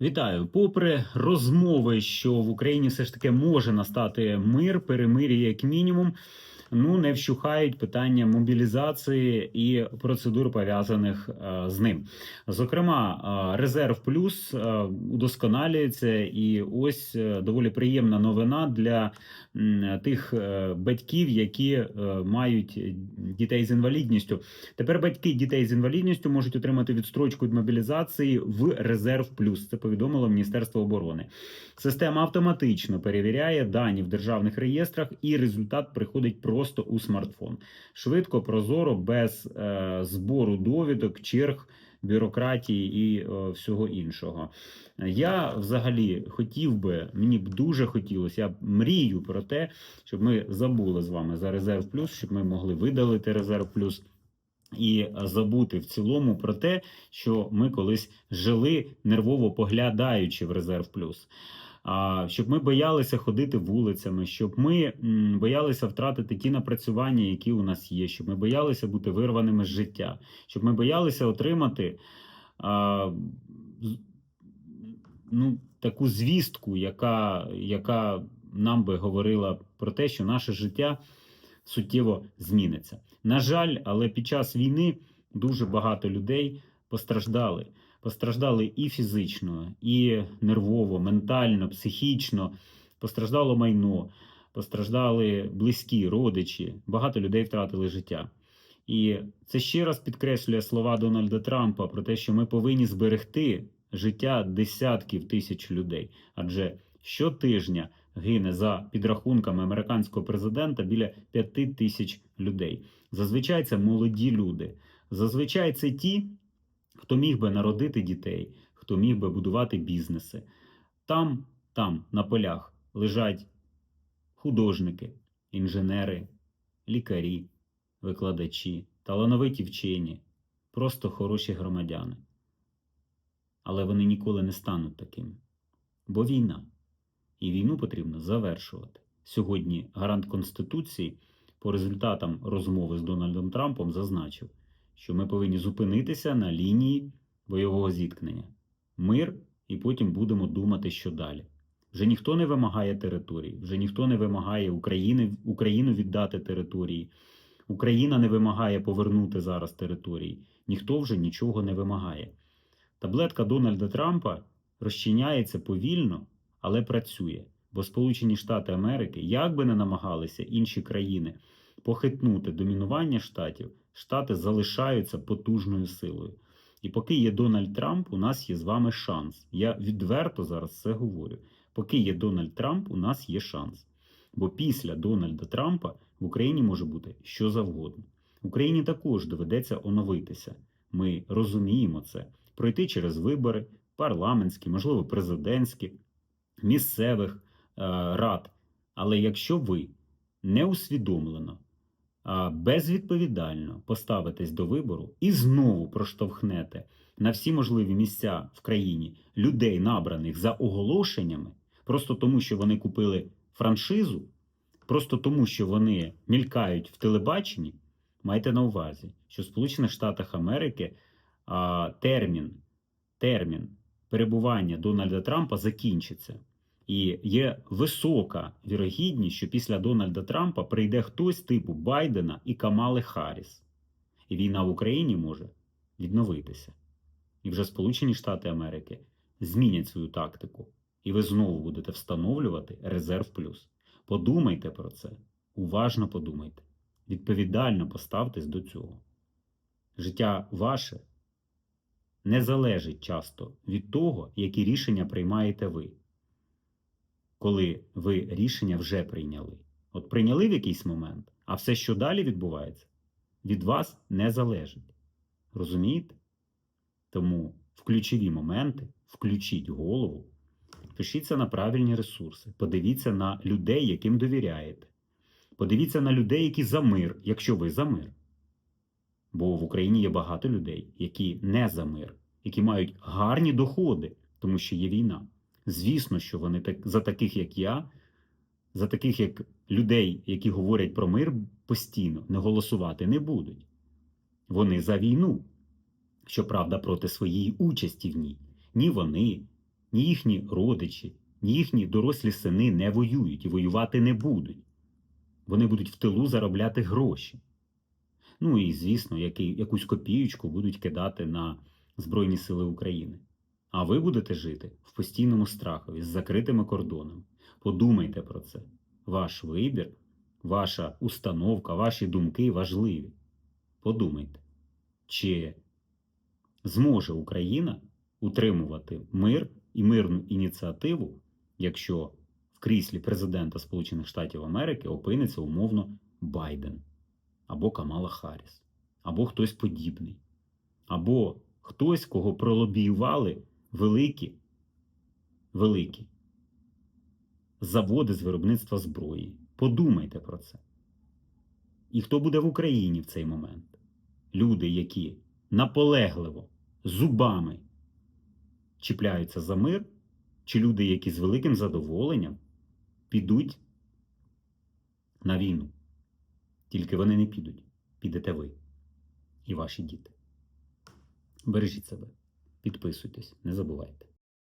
Вітаю. Попри розмови, що в Україні все ж таки може настати мир, перемир'я як мінімум. Ну не вщухають питання мобілізації і процедур пов'язаних е, з ним. Зокрема, е, резерв плюс е, удосконалюється, і ось доволі приємна новина для тих батьків, які мають дітей з інвалідністю. Тепер батьки дітей з інвалідністю можуть отримати відстрочку від мобілізації в резерв плюс. Це повідомило Міністерство оборони. Система автоматично перевіряє дані в державних реєстрах, і результат приходить просто у смартфон. Швидко, прозоро, без е, збору довідок, черг, бюрократії і е, всього іншого. Я взагалі хотів би, мені б дуже хотілося, я мрію про те, щоб ми забули з вами за резерв плюс, щоб ми могли видалити резерв плюс. І забути в цілому про те, що ми колись жили нервово поглядаючи в резерв плюс. Щоб ми боялися ходити вулицями, щоб ми боялися втратити ті напрацювання, які у нас є, щоб ми боялися бути вирваними з життя, щоб ми боялися отримати ну, таку звістку, яка, яка нам би говорила про те, що наше життя суттєво зміниться. На жаль, але під час війни дуже багато людей постраждали. Постраждали і фізично, і нервово, ментально, психічно. Постраждало майно, постраждали близькі, родичі. Багато людей втратили життя. І це ще раз підкреслює слова Дональда Трампа про те, що ми повинні зберегти життя десятків тисяч людей. Адже щотижня гине за підрахунками американського президента біля п'яти тисяч людей. Зазвичай це молоді люди. Зазвичай це ті, хто міг би народити дітей, хто міг би будувати бізнеси. Там, там, на полях, лежать художники, інженери, лікарі, викладачі, талановиті вчені, просто хороші громадяни. Але вони ніколи не стануть такими. Бо війна. І війну потрібно завершувати. Сьогодні гарант Конституції по результатам розмови з Дональдом Трампом зазначив, що ми повинні зупинитися на лінії бойового зіткнення. Мир, і потім будемо думати, що далі. Вже ніхто не вимагає території, вже ніхто не вимагає України, Україну віддати території. Україна не вимагає повернути зараз території. Ніхто вже нічого не вимагає. Таблетка Дональда Трампа розчиняється повільно, але працює. Бо Сполучені Штати Америки, як би не намагалися інші країни похитнути домінування штатів, штати залишаються потужною силою. І поки є Дональд Трамп, у нас є з вами шанс. Я відверто зараз це говорю. Поки є Дональд Трамп, у нас є шанс. Бо після Дональда Трампа в Україні може бути що завгодно. Україні також доведеться оновитися. Ми розуміємо це, пройти через вибори, парламентські, можливо, президентські, місцевих е, рад. Але якщо ви неусвідомлено, безвідповідально поставитесь до вибору і знову проштовхнете на всі можливі місця в країні людей, набраних за оголошеннями, просто тому, що вони купили франшизу, просто тому, що вони мількають в телебаченні, майте на увазі, що в Сполучених Штатах Америки термін, термін перебування Дональда Трампа закінчиться. І є висока вірогідність, що після Дональда Трампа прийде хтось типу Байдена і Камали Харріс. І війна в Україні може відновитися. І вже Сполучені Штати Америки змінять свою тактику, і ви знову будете встановлювати резерв плюс. Подумайте про це, уважно подумайте, відповідально поставтесь до цього. Життя ваше не залежить часто від того, які рішення приймаєте ви коли ви рішення вже прийняли. От прийняли в якийсь момент, а все, що далі відбувається, від вас не залежить. Розумієте? Тому в ключові моменти включіть голову, пишіться на правильні ресурси, подивіться на людей, яким довіряєте. Подивіться на людей, які за мир, якщо ви за мир. Бо в Україні є багато людей, які не за мир, які мають гарні доходи, тому що є війна. Звісно, що вони так за таких, як я, за таких, як людей, які говорять про мир постійно, не голосувати не будуть. Вони за війну, щоправда, проти своєї участі в ній. Ні вони, ні їхні родичі, ні їхні дорослі сини не воюють і воювати не будуть. Вони будуть в тилу заробляти гроші. Ну і, звісно, який, якусь копіючку будуть кидати на Збройні Сили України. А ви будете жити в постійному страхові з закритими кордонами. Подумайте про це. Ваш вибір, ваша установка, ваші думки важливі. Подумайте, чи зможе Україна утримувати мир і мирну ініціативу, якщо в кріслі президента Сполучених Штатів Америки опиниться умовно Байден або Камала Харріс, або хтось подібний, або хтось, кого пролобіювали великі, великі заводи з виробництва зброї. Подумайте про це. І хто буде в Україні в цей момент? Люди, які наполегливо, зубами чіпляються за мир, чи люди, які з великим задоволенням підуть на війну. Тільки вони не підуть. Підете ви і ваші діти. Бережіть себе, підписуйтесь, не забувайте.